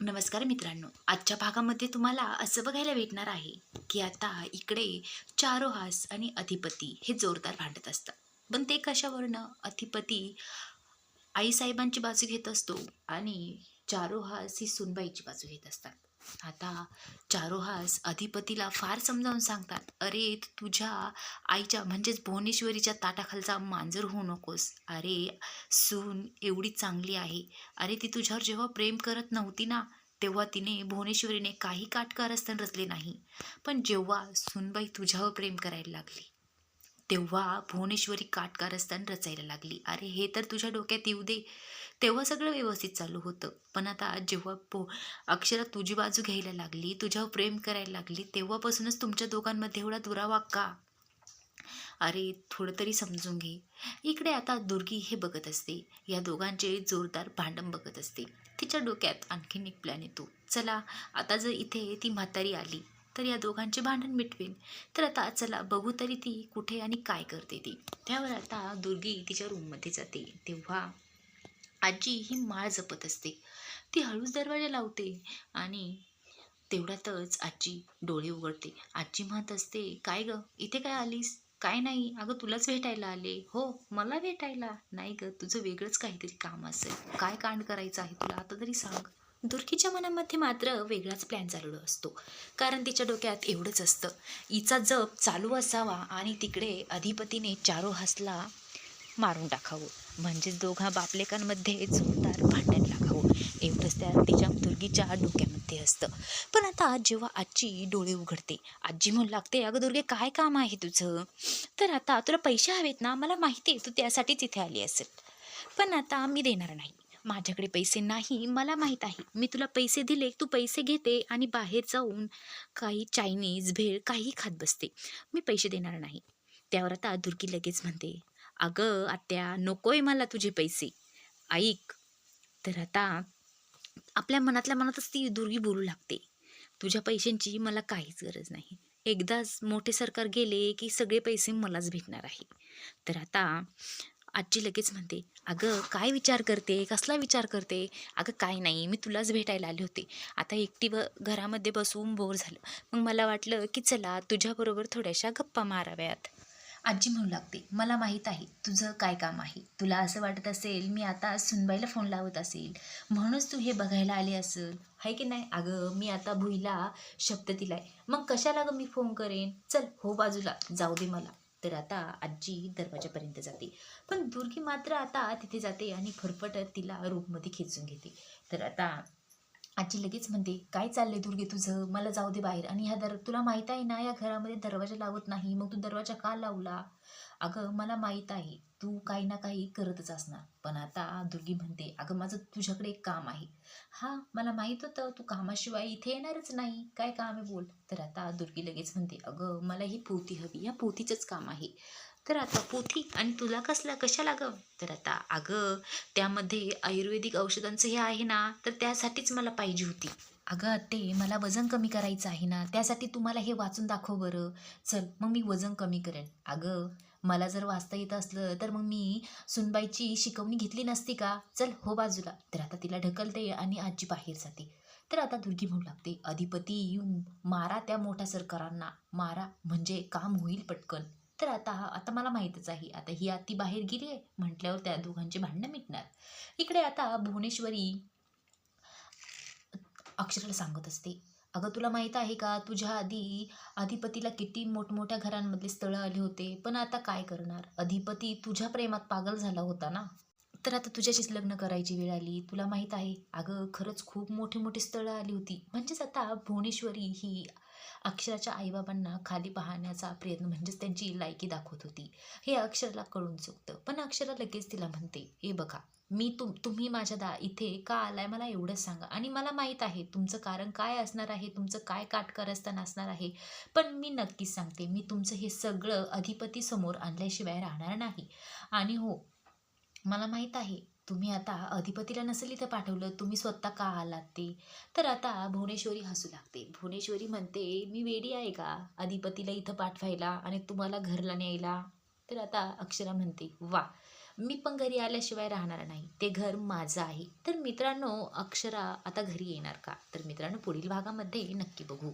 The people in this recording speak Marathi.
नमस्कार मित्रांनो. आजच्या भागामध्ये तुम्हाला असं बघायला भेटणार आहे की आता इकडे चारोहास आणि अधिपती हे जोरदार भांडत असतात. पण ते कशावरनं? अधिपती आईसाहेबांची बाजू घेत असतो आणि चारोहास ही सुनबाईची बाजू घेत असतात. आता चारोहास अधिपतीला फार समजावून सांगतात अरे तू तुझ्या आईच्या म्हणजेच भुवनेश्वरीच्या ताटाखालचा मांजर होऊ नकोस. अरे सून एवढी चांगली आहे. अरे ती तुझ्यावर जेव्हा प्रेम करत नव्हती ना तेव्हा तिने भुवनेश्वरीने काही काटकारस्थान रचले नाही. पण जेव्हा सुनबाई तुझ्यावर प्रेम करायला लागली तेव्हा भुवनेश्वरी काटकारस्थान रचायला लागली. अरे हे तर तुझ्या डोक्यात येऊ दे. तेव्हा सगळं व्यवस्थित चालू होतं. पण आता जेव्हा पो अक्षरा तुझी बाजू घ्यायला लागली तुझ्यावर प्रेम करायला लागली तेव्हापासूनच तुमच्या दोघांमध्ये एवढा दुरावा का? अरे थोडं तरी समजून घे. इकडे आता दुर्गी हे बघत असते. या दोघांचे जोरदार भांडण बघत असते. तिच्या डोक्यात आणखीन एक प्लॅन येतो. चला आता जर इथे ती म्हातारी आली तर या दोघांचे भांडण मिटवेन. तर आता चला बघू तरी ती कुठे आणि काय करते ती. त्यावर आता दुर्गी तिच्या रूममध्ये जाते. तेव्हा आजी ही माळ जपत असते. ती हळूच दरवाजा लावते आणि तेवढ्यातच आजी डोळे उघडते. आजी म्हणत असते काय ग? इथे काय आलीस? काय नाही? अगं तुलाच भेटायला आले. हो मला भेटायला? नाही ग तुझं वेगळंच काहीतरी काम असेल. काय कांड करायचं आहे तुला? आता तरी सांग. दुर्गीच्या मनामध्ये मात्र वेगळाच प्लॅन चालू असतो. कारण तिच्या डोक्यात एवढंच असतं. हिचा जप चालू असावा आणि तिकडे अधिपतीने चारो हसला मारून टाकावं. म्हणजेच दोघा बापलेकांमध्ये जोरदार भांडण लागावं. एवढंच त्या तिच्या दुर्गीच्या डोक्यामध्ये असतं. पण आता जेव्हा आजी डोळे उघडते आजी म्हणू लागते अगं दुर्गे काय काम आहे तुझं? तर आता तुला पैसे हवेत ना? मला माहिती आहे तू त्यासाठीच इथे आली असेल. पण आता मी देणार नाही. माझ्याकडे पैसे नाही मला माहीत आहे. मी तुला पैसे दिले तू पैसे घेते आणि बाहेर जाऊन काही चायनीज भेळ काही खात बसते. मी पैसे देणार नाही. त्यावर आता दुर्गी लगेच म्हणते अगं आत्या नकोय मला तुझे पैसे. ऐक. तर आता आपल्या मनातल्या मनातच ती दुर्गी बोलू लागते. तुझ्या पैशांची मला काहीच गरज नाही. एकदाच मोठे सरकार गेले की सगळे पैसे मलाच भेटणार आहे. तर आता आजी लगेच म्हणते अगं काय विचार करते? कसला विचार करते? अगं काय नाही मी तुलाच भेटायला आले होते. आता एकटी व घरामध्ये बसून बोर झालं. मग मला वाटलं की चला तुझ्याबरोबर थोड्याशा गप्पा माराव्यात. आजी म्हणू लागते मला माहीत आहे तुझं काय काम आहे? तुला असं वाटत असेल मी आता सुनबाईला फोन लावत असेल. म्हणूनच तू हे बघायला आले असेल. आहे की नाही? अगं मी आता भुईला शब्द दिलाय. मग कशाला गं मी फोन करेन? चल हो बाजूला. जाऊ दे मला. तर आता आजी दरवाजापर्यंत जाते. पण दुर्गी मात्र आता तिथे जाते आणि फरफटत तिला रूममध्ये खेचून घेते. तर आता आजी लगेच म्हणते काय चाललंय दुर्गे तुझं? मला जाऊ दे बाहेर. आणि ह्या दर तुला माहीत आहे ना या घरामध्ये दरवाजा लावत नाही. मग तू दरवाजा का लावला? अगं मला माहीत आहे तू काही ना काही करतच असणार. पण आता दुर्गी म्हणते अगं माझं तुझ्याकडे एक काम आहे. हा मला माहीत होतं तू कामाशिवाय इथे येणारच नाही. काय काम आहे बोल. तर आता दुर्गी लगेच म्हणते अगं मला ही पोथी हवी या पोथीचंच काम आहे. तर आता पोथी आणि तुला कसला कशाला गं? तर आता अगं त्यामध्ये आयुर्वेदिक औषधांचं हे आहे ना तर त्यासाठीच मला पाहिजे होती. अगं ते मला वजन कमी करायचं आहे ना त्यासाठी तुम्हाला हे वाचून दाखव बरं. चल मग मी वजन कमी करेन. अगं मला जर वाचता येत असलं तर मग मी सुनबाईची शिकवणी घेतली नसती का? चल हो बाजूला. तर आता तिला ढकलते आणि आजी बाहेर जाते. तर आता दुर्गी म्हणू लागते अधिपती मारा त्या मोठ्या सरकारांना. मारा म्हणजे काम होईल पटकन. तर आता आता मला माहीतच आहे. आता ही आती बाहेर गेली आहे म्हटल्यावर त्या दोघांचे भांडणं मिटणार. इकडे आता भुवनेश्वरी अक्षराला सांगत असते अगं तुला माहीत आहे का? तुझ्या आधी अधिपतीला किती मोठमोठ्या घरांमधले स्थळं आले होते. पण आता काय करणार? अधिपती तुझ्या प्रेमात पागल झाला होता ना? तर आता तुझ्याशीच लग्न करायची वेळ आली. तुला माहीत आहे अगं खरंच खूप मोठी मोठी स्थळं आली होती. म्हणजेच आता भुवनेश्वरी ही अक्षराच्या आईबाबांना खाली पाहण्याचा प्रयत्न म्हणजेच त्यांची लायकी दाखवत होती. हे अक्षराला कळून चुकतं. पण अक्षरा लगेच तिला म्हणते हे बघा मी तुम तुम्ही माझ्या दा इथे का आलाय मला एवढंच सांगा. आणि मला माहीत आहे तुमचं कारण काय असणार आहे तुमचं काय काटकारस्थान असणार आहे. पण मी नक्कीच सांगते मी तुमचं हे सगळं अधिपतीसमोर आणल्याशिवाय राहणार नाही. आणि हो मला माहीत आहे तुम्ही आता अधिपतीला नसेल इथं पाठवलं तुम्ही स्वतः का आलात ते? तर आता भुवनेश्वरी हसू लागते. भुवनेश्वरी म्हणते मी वेडी आहे का अधिपतीला इथं पाठवायला आणि तुम्हाला घरला न्यायला? तर आता अक्षरा म्हणते वा मी पण घरी आल्याशिवाय राहणार नाही. ते घर माझं आहे. तर मित्रांनो अक्षरा आता घरी येणार का? तर मित्रांनो पुढील भागामध्ये नक्की बघू.